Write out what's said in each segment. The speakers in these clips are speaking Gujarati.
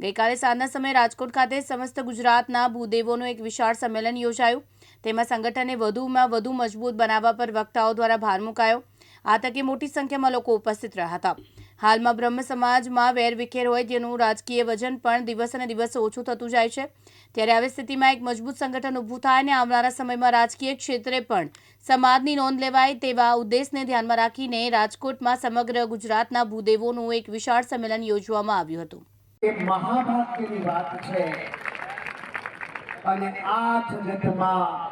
ગઈકાલે સાંજના સમયે રાજકોટ ખાતે સમસ્ત ગુજરાતના ભૂદેવોનું એક વિશાળ સંમેલન યોજાયું. તેમાં સંગઠનને વધુમાં વધુ મજબૂત બનાવવા પર વક્તાઓ દ્વારા ભાર મુકાયો. આ તકે મોટી સંખ્યામાં લોકો ઉપસ્થિત રહ્યા હતા. હાલમાં બ્રહ્મ સમાજમાં વેરવિખેર હોય તેનું રાજકીય વજન પણ દિવસ અને દિવસે ઓછું થતું જાય છે. ત્યારે આવી સ્થિતિમાં એક મજબૂત સંગઠન ઊભું થાય અને આવનારા સમયમાં રાજકીય ક્ષેત્રે પણ સમાજની નોંધ લેવાય તેવા ઉદ્દેશને ધ્યાનમાં રાખીને રાજકોટમાં સમગ્ર ગુજરાતના ભૂદેવોનું એક વિશાળ સંમેલન યોજવામાં આવ્યું હતું. એ મહાભાગ્યની વાત છે. અને આ જગતમાં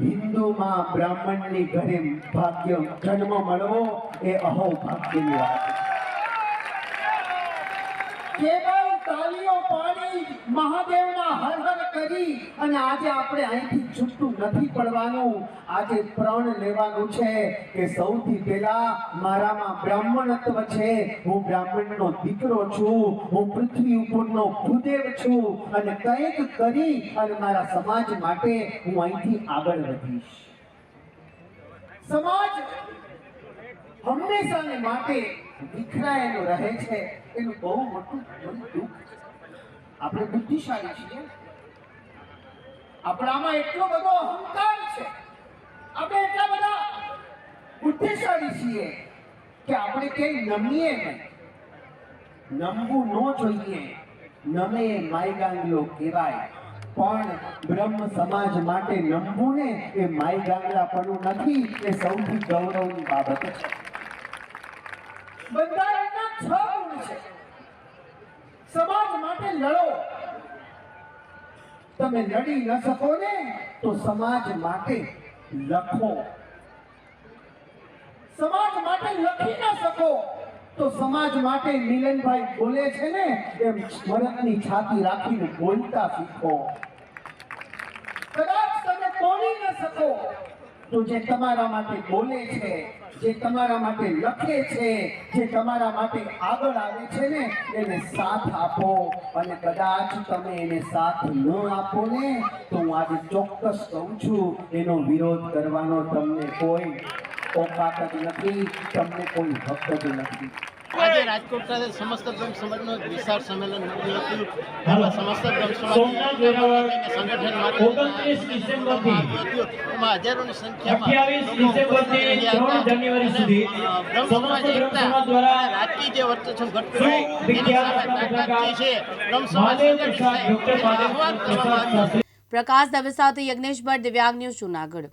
હિન્દુમાં બ્રાહ્મણની ઘરે ભાગ્ય જન્મ મળવો એ અહો ભાગ્યની વાત છે. કેવલ તાલીઓ પાડી મહાદેવના હર હર કરી અને આજે આપણે અહીંથી છૂટું નથી પડવાનું. આજે પ્રણ લેવાનું છે કે સૌથી પહેલા મારામાં બ્રાહ્મણત્વ છે. હું બ્રાહ્મણનો દીકરો છું. હું પૃથ્વી ઉપરનો ભૂદેવ છું. અને કંઈક કરી અને મારા સમાજ માટે હું અહીંથી આગળ વધીશ. સમાજ હંમેશાને માટે વિખરાયેલો રહે છે. એનું બહુ મોટું દુઃખ આપણે બુદ્ધિશાળી છીએ. આપણામાં એટલો બધો અહંકાર છે. આપણે એટલા બધા બુદ્ધિશાળી છીએ કે આપણે ક્યાંય નમીએ નહીં. નમવું ન જોઈએ. નમે માયગાંગલો કહેવાય. પણ બ્રહ્મ સમાજ માટે નમવું ને એ માયગાંગલાપણું નથી. એ સૌથી ગૌરવની બાબત છે. બંધારણના છ ગુણ છે. સમાજ માટે લડો. તમે લડી ન શકો ને, તો સમાજ માટે લખો. સમાજ માટે લખી ન શકો, તો સમાજ માટે મિલનભાઈ બોલે છે ને, એમ સ્મરણની છાતી રાખીને બોલતા શીખો. કદાચ તમે બોલી ન શકો તો જે તમારા માટે બોલે છે, જે તમારા માટે લખે છે, જે તમારા માટે આગળ આવે છે ને, એને સાથ આપો. અને કદાચ તમે એને સાથ ન આપો ને, તો હું આજે ચોક્કસ કહું છું, એનો વિરોધ કરવાનો તમને કોઈ ઓકાત નથી, તમને કોઈ હક જ નથી. આજે રાજકોટ ખાતે સમસ્ત બ્રહ્મ સમાજનું વિશાળ સંમેલન મળ્યું હતું. એમાં સમસ્ત બ્રહ્મ સમાજ સંગઠન માટે 29 ડિસેમ્બરથી એમાં હજારોની સંખ્યામાં 28 લોકો ઉપસ્થિત ડિસેમ્બરથી રહ્યા હતા. 3 જાન્યુઆરી સુધી અને, અ, બ્રહ્મ સમાજ એકતા રાજકીય જે વર્ચસ્વ ઘટતું એની સામે તાકાત છે બ્રહ્મ સમાજ આહ્વાન કરવામાં આવ્યું પ્રકાશ દવે સાથે યજ્ઞેશ ભટ્ટ દિવ્યાંગ ન્યૂઝ જુનાગઢ.